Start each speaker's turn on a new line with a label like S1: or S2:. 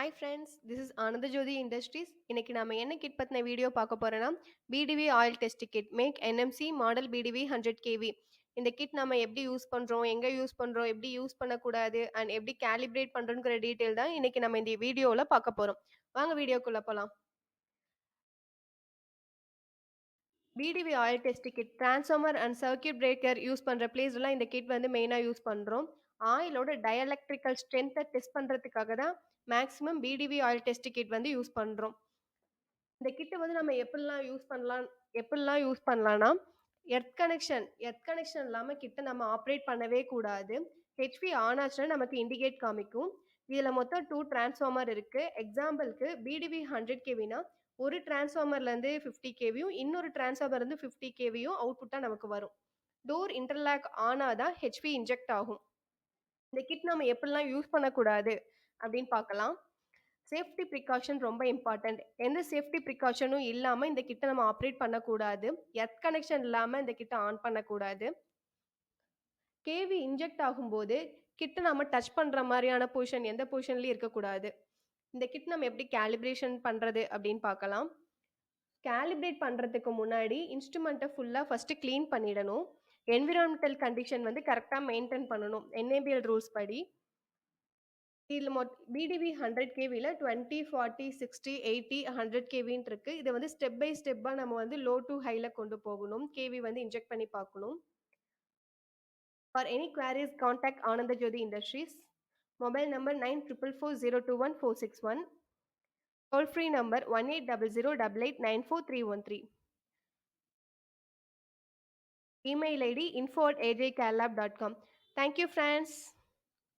S1: Hi friends this is Ananda Jothi industries இன்னைக்கு நம்ம என்ன கிட் பற்றின வீடியோ பார்க்க போகிறோன்னா BDV oil test kit make NMC model BDV hundred KV இந்த கிட் நம்ம எப்படி யூஸ் பண்ணுறோம் எங்கே யூஸ் பண்ணுறோம் எப்படி யூஸ் பண்ணக்கூடாது அண்ட் எப்படி கேலிப்ரேட் பண்ணுறோங்கிற டீட்டெயில் தான் இன்னைக்கு நம்ம இந்த வீடியோவில் பார்க்க போகிறோம் வாங்க வீடியோக்குள்ளே போகலாம் BDV oil test kit transformer and circuit breaker use பண்ணுற பிளேஸ்லாம் இந்த கிட் வந்து மெயினாக யூஸ் பண்ணுறோம் ஆயிலோட டயலக்ட்ரிக்கல் ஸ்ட்ரென்த்தை டெஸ்ட் பண்ணுறதுக்காக தான் maximum BDV oil test kit வந்து யூஸ் பண்ணுறோம் இந்த கிட்டை வந்து நம்ம எப்படிலாம் யூஸ் பண்ணலாம் எப்படிலாம் யூஸ் பண்ணலாம்னா எர்த் கனெக்ஷன் எர்த் கனெக்ஷன் இல்லாமல் கிட்ட நம்ம ஆப்ரேட் பண்ணவே கூடாது. ஹெச்பி ஆன் ஆச்சுன்னா நமக்கு இண்டிகேட் காமிக்கும். இதில் மொத்தம் டூ டிரான்ஸ்ஃபார்மர் இருக்குது எக்ஸாம்பிளுக்கு பிடிவி ஹண்ட்ரட் கேவினா ஒரு டிரான்ஸ்ஃபார்மர்லேருந்து ஃபிஃப்டி கேவியும் இன்னொரு டிரான்ஸ்ஃபார்மர்லேருந்து ஃபிஃப்டி கேவியும் அவுட்புட்டாக நமக்கு வரும். டோர் இன்டர்லாக் ஆனால் தான் ஹெச்பி இன்ஜெக்ட் ஆகும். இந்த கிட் நம்ம எப்படிலாம் யூஸ் பண்ணக்கூடாது அப்படின்னு பார்க்கலாம். சேஃப்டி ப்ரிகாஷன் ரொம்ப இம்பார்ட்டண்ட் எந்த சேஃப்டி ப்ரிகாஷனும் இல்லாமல் இந்த கிட்ட நம்ம ஆப்ரேட் பண்ணக்கூடாது. எர்த் கனெக்ஷன் இல்லாமல் இந்த கிட்ட ஆன் பண்ணக்கூடாது. கேவி இன்ஜெக்ட் ஆகும்போது கிட்ட நம்ம டச் பண்ணுற மாதிரியான பொசிஷன் எந்த பொசிஷன்லையும் இருக்கக்கூடாது. இந்த கிட் நம்ம எப்படி கேலிப்ரேஷன் பண்ணுறது அப்படின்னு பார்க்கலாம். கேலிப்ரேட் பண்ணுறதுக்கு முன்னாடி இன்ஸ்ட்ருமெண்ட்டை ஃபுல்லாக ஃபஸ்ட்டு க்ளீன் பண்ணிடணும். என்விரான்மெண்டல் கண்டிஷன் வந்து கரெக்டாக மெயின்டைன் பண்ணணும். என்ஏபிஎல் ரூல்ஸ் படி. இதில் மொ BDV hundred கேவியில் twenty forty sixty eighty hundred கேவின்னு இருக்குது இதை வந்து ஸ்டெப் பை ஸ்டெப்பாக நம்ம வந்து லோ டு ஹையில் கொண்டு போகணும். கேவி வந்து இன்ஜெக்ட் பண்ணி பார்க்கணும். For any queries contact Ananda Jothi industries mobile number nine triple four zero two one four six one toll free number one eight double zero double eight nine four three one three email id info at ajcalab.com. Thank you, friends.